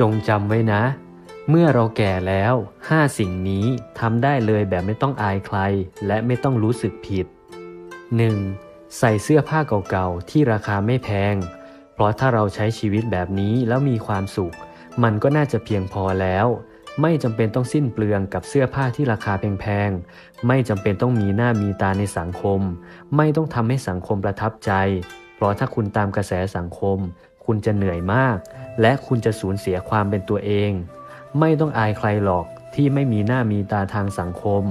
จงจำไว้นะ เมื่อเราแก่แล้วห้าสิ่งนี้ทำได้เลยแบบไม่ต้องอายใคร และไม่ต้องรู้สึกผิด 1. ใส่เสื้อผ้าเก่าๆ ที่ราคาไม่แพง เพราะถ้าเราใช้ชีวิตแบบนี้แล้วมีความสุข มันก็น่าจะเพียงพอแล้ว ไม่จำเป็นต้องสิ้นเปลืองกับเสื้อผ้าที่ราคาแพงๆ ไม่จำเป็นต้องมีหน้ามีตาในสังคม ไม่ต้องทำให้สังคมประทับใจ เพราะถ้าคุณตามกระแสสังคม คุณจะเหนื่อยมาก และคุณจะสูญเสียความเป็นตัวเอง ไม่ต้องอายใครหรอกที่ไม่มีหน้ามีตาทางสังคม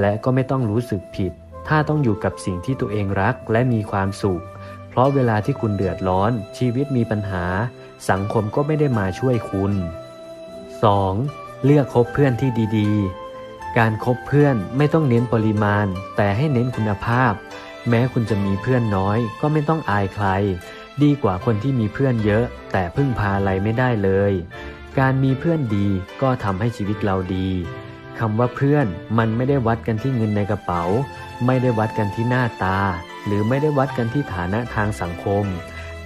และก็ไม่ต้องรู้สึกผิด ถ้าต้องอยู่กับสิ่งที่ตัวเองรักและมีความสุข เพราะเวลาที่คุณเดือดร้อน ชีวิตมีปัญหา สังคมก็ไม่ได้มาช่วยคุณ 2. เลือกคบเพื่อนที่ดีๆ การคบเพื่อนไม่ต้องเน้นปริมาณ แต่ให้เน้นคุณภาพ แม้คุณจะมีเพื่อนน้อย ก็ไม่ต้องอายใคร ดีกว่าคนที่มีเพื่อนเยอะ แต่พึ่งพาอะไรไม่ได้เลย การมีเพื่อนดีก็ทำให้ชีวิตเราดีคำว่าเพื่อนมันไม่ได้วัดกันที่เงินในกระเป๋า ไม่ได้วัดกันที่หน้าตา หรือไม่ได้วัดกันที่ฐานะทางสังคม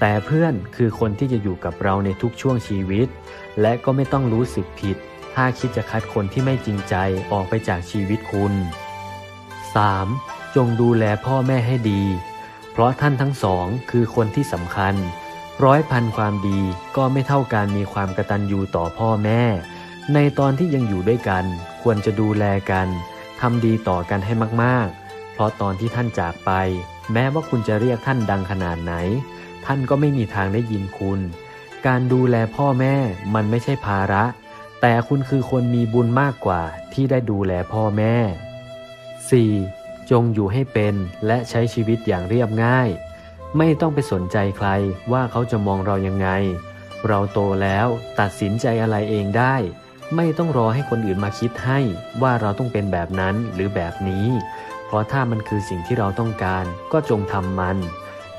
แต่เพื่อนคือคนที่จะอยู่กับเราในทุกช่วงชีวิต และก็ไม่ต้องรู้สึกผิด ถ้าคิดจะคัดคนที่ไม่จริงใจออกไปจากชีวิตคุณ 3. จงดูแลพ่อแม่ให้ดี เพราะท่านทั้งสองคือคนที่สำคัญ ร้อยพันความดีก็ไม่เท่าการมีความกระตัญญูต่อพ่อแม่ ในตอนที่ยังอยู่ด้วยกัน ควรจะดูแลกันทำดีต่อกันให้มากๆ เพราะตอนที่ท่านจากไป แม้ว่าคุณจะเรียกท่านดังขนาดไหน ท่านก็ไม่มีทางได้ยินคุณ การดูแลพ่อแม่มันไม่ใช่ภาระ แต่คุณคือคนมีบุญมากกว่าที่ได้ดูแลพ่อแม่ 4. จงอยู่ให้เป็นและใช้ชีวิตอย่างเรียบง่าย ไม่ต้องไปสนใจใครว่าเขาจะมองเรายังไง เราโตแล้วตัดสินใจอะไรเองได้ ไม่ต้องรอให้คนอื่นมาคิดให้ว่าเราต้องเป็นแบบนั้นหรือแบบนี้ เพราะถ้ามันคือสิ่งที่เราต้องการก็จงทำมัน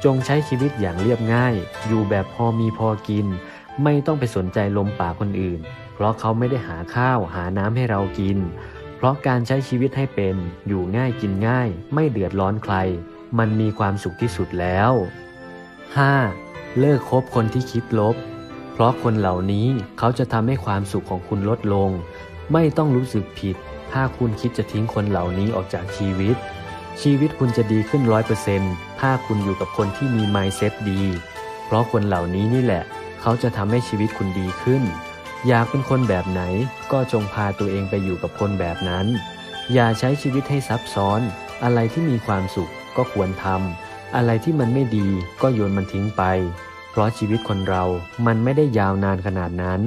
จงใช้ชีวิตอย่างเรียบง่าย อยู่แบบพอมีพอกิน ไม่ต้องไปสนใจลมปากคนอื่น เพราะเขาไม่ได้หาข้าวหาน้ำให้เรากิน เพราะการใช้ชีวิตให้เป็นอยู่ง่ายกินง่าย ไม่เดือดร้อนใคร มันมีความสุขที่สุดแล้ว 5. เลิกคบคนที่คิดลบ เพราะคนเหล่านี้เขาจะทำให้ความสุขของคุณลดลง ไม่ต้องรู้สึกผิด ถ้าคุณคิดจะทิ้งคนเหล่านี้ออกจากชีวิต ชีวิตคุณจะดีขึ้นร้อยเปอร์เซ็นต์ถ้าคุณอยู่กับคนที่มี mindset ดี เพราะคนเหล่านี้นี่แหละ เขาจะทำให้ชีวิตคุณดีขึ้น อยากเป็นคนแบบไหนก็จงพาตัวเองไปอยู่กับคนแบบนั้น อย่าใช้ชีวิตให้ซับซ้อน อะไรที่มีความสุขก็ควรทำอะไรที่มันไม่ดีก็โยนมันทิ้งไป เพราะชีวิตคนเรามันไม่ได้ยาวนานขนาดนั้น